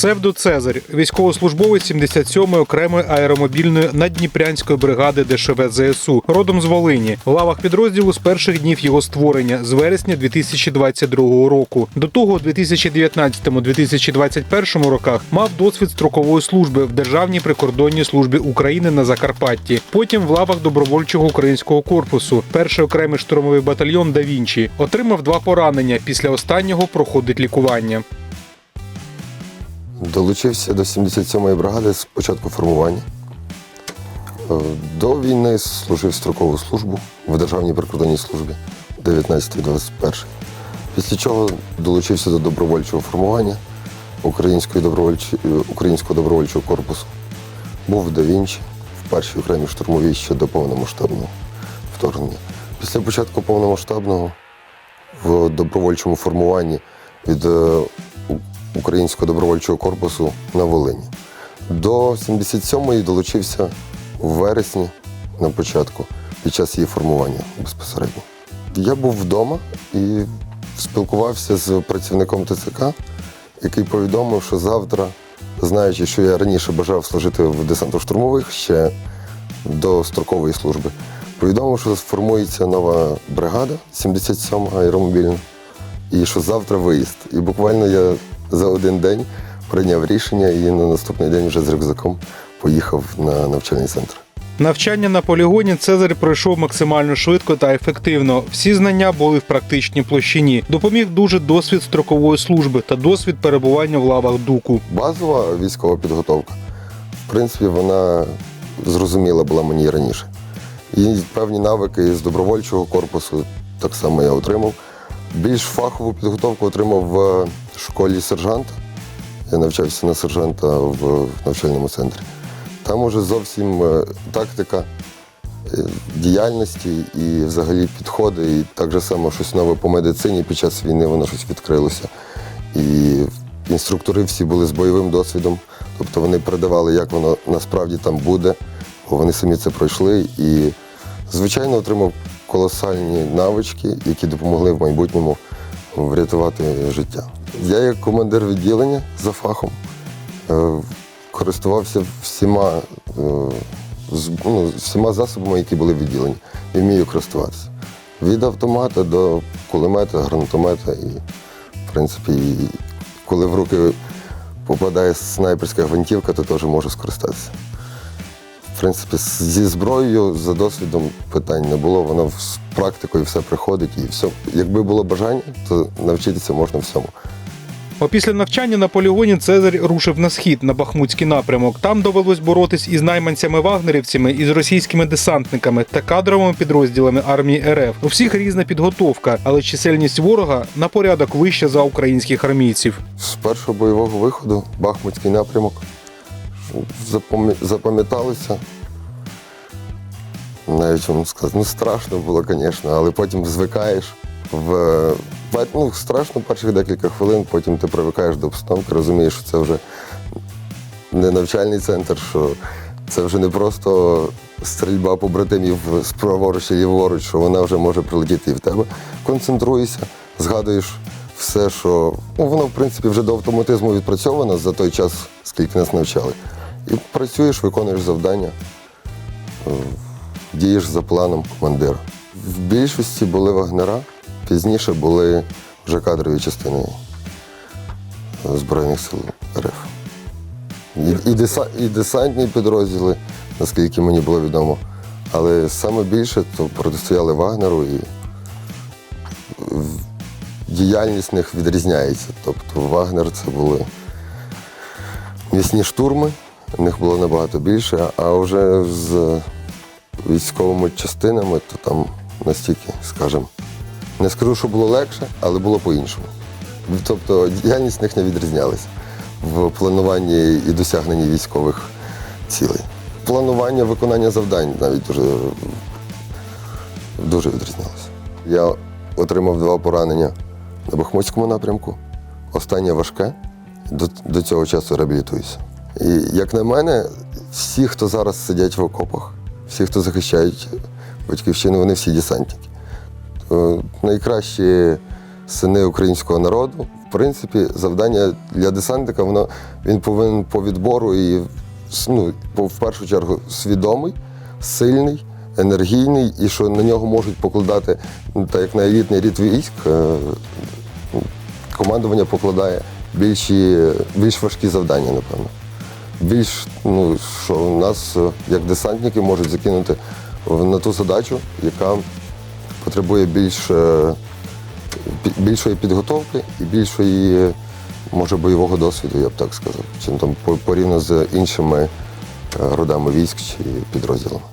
Псевдо Цезарь, військовослужбовець 77-ї окремої аеромобільної наддніпрянської бригади ДШВ ЗСУ, родом з Волині, в лавах підрозділу з перших днів його створення з вересня 2022 року. До того у 2019-2021 роках мав досвід строкової служби в Державній прикордонній службі України на Закарпатті. Потім в лавах добровольчого українського корпусу, перший окремий штурмовий батальйон Да Вінчі. Отримав два поранення. Після останнього проходить лікування. Долучився до 77-ї бригади з початку формування. Е, До війни служив строкову службу в Державній прикордонній службі 19-21. Після чого долучився до добровольчого формування Української е, Українського добровольчого корпусу. Був в Давінчі в першій окремій штурмовій ще до повномасштабного вторгнення. Після початку повномасштабного в добровольчому формуванні від е, Українського добровольчого корпусу на Волині. До 77-ї долучився у вересні на початку, під час її формування безпосередньо. Я був вдома і спілкувався з працівником ТЦК, який повідомив, що завтра, знаючи, що я раніше бажав служити в десантно-штурмових ще до строкової служби, повідомив, що сформується нова бригада 77 аеромобільна, і що завтра виїзд. І буквально я за один день прийняв рішення і на наступний день вже з рюкзаком поїхав на навчальний центр. Навчання на полігоні Цезарь пройшов максимально швидко та ефективно. Всі знання були в практичній площині. Допоміг дуже досвід строкової служби та досвід перебування в лавах дуку. Базова військова підготовка, в принципі, вона зрозуміла була мені і раніше. І певні навики з добровольчого корпусу так само я отримав. Більш фахову підготовку отримав в школі сержанта. Я навчався на сержанта в навчальному центрі. Там уже зовсім е, тактика е, діяльності і взагалі підходи. І так же само щось нове по медицині під час війни воно щось відкрилося. І інструктори всі були з бойовим досвідом, тобто вони передавали, як воно насправді там буде, бо вони самі це пройшли. І, звичайно, отримав колосальні навички, які допомогли в майбутньому врятувати життя. Я, як командир відділення за фахом, е, користувався всіма, е, ну, всіма засобами, які були в відділенні, і вмію користуватися. Від автомата до кулемета, гранатомета і, в принципі, і коли в руки попадає снайперська гвинтівка, то теж можу скористатися. В принципі, зі зброєю, за досвідом питань не було, воно з практикою все приходить і все. Якби було бажання, то навчитися можна всьому. Опісля навчання на полігоні Цезарь рушив на схід на Бахмутський напрямок. Там довелось боротись із найманцями-вагнерівцями, із російськими десантниками та кадровими підрозділами армії РФ. У всіх різна підготовка, але чисельність ворога на порядок вища за українських армійців. З першого бойового виходу Бахмутський напрямок запам'я- запам'яталося. Навіть вам сказати, ну страшно було, звісно, але потім звикаєш. В, ну, страшно перших декілька хвилин, потім ти привикаєш до обстановки, розумієш, що це вже не навчальний центр, що це вже не просто стрільба побратимів справоруч і ліворуч, що вона вже може прилетіти і в тебе. Концентруєшся, згадуєш все, що ну, воно, в принципі, вже до автоматизму відпрацьовано за той час, скільки нас навчали. І працюєш, виконуєш завдання, е, дієш за планом командира. В більшості були вагнера, пізніше були вже кадрові частини Збройних сил РФ. І, і, деса, і десантні підрозділи, наскільки мені було відомо. Але саме більше то протистояли Вагнеру і діяльність них відрізняється. Тобто Вагнер це були м'ясні штурми, в них було набагато більше, а вже з військовими частинами, то там настільки, скажімо, не скажу, що було легше, але було по-іншому. Тобто діяльність них не відрізнялася в плануванні і досягненні військових цілей. Планування виконання завдань навіть дуже, дуже відрізнялося. Я отримав два поранення на Бахмутському напрямку. Останнє важке. До, до цього часу реабілітуюся. І як на мене, всі, хто зараз сидять в окопах, всі, хто захищають батьківщину, вони всі десантники. То найкращі сини українського народу, В принципі, завдання для десантника, воно він повинен по відбору і ну, в першу чергу свідомий, сильний, енергійний, і що на нього можуть покладати, ну, так як на елітний рід військ, е, командування покладає більші, більш важкі завдання, напевно. Більш, ну, що нас, е, як десантники, можуть закинути на ту задачу, яка потребує більш, е, більшої підготовки і більшої, може, бойового досвіду, я б так сказав, чим там порівняно з іншими е, родами військ чи підрозділами.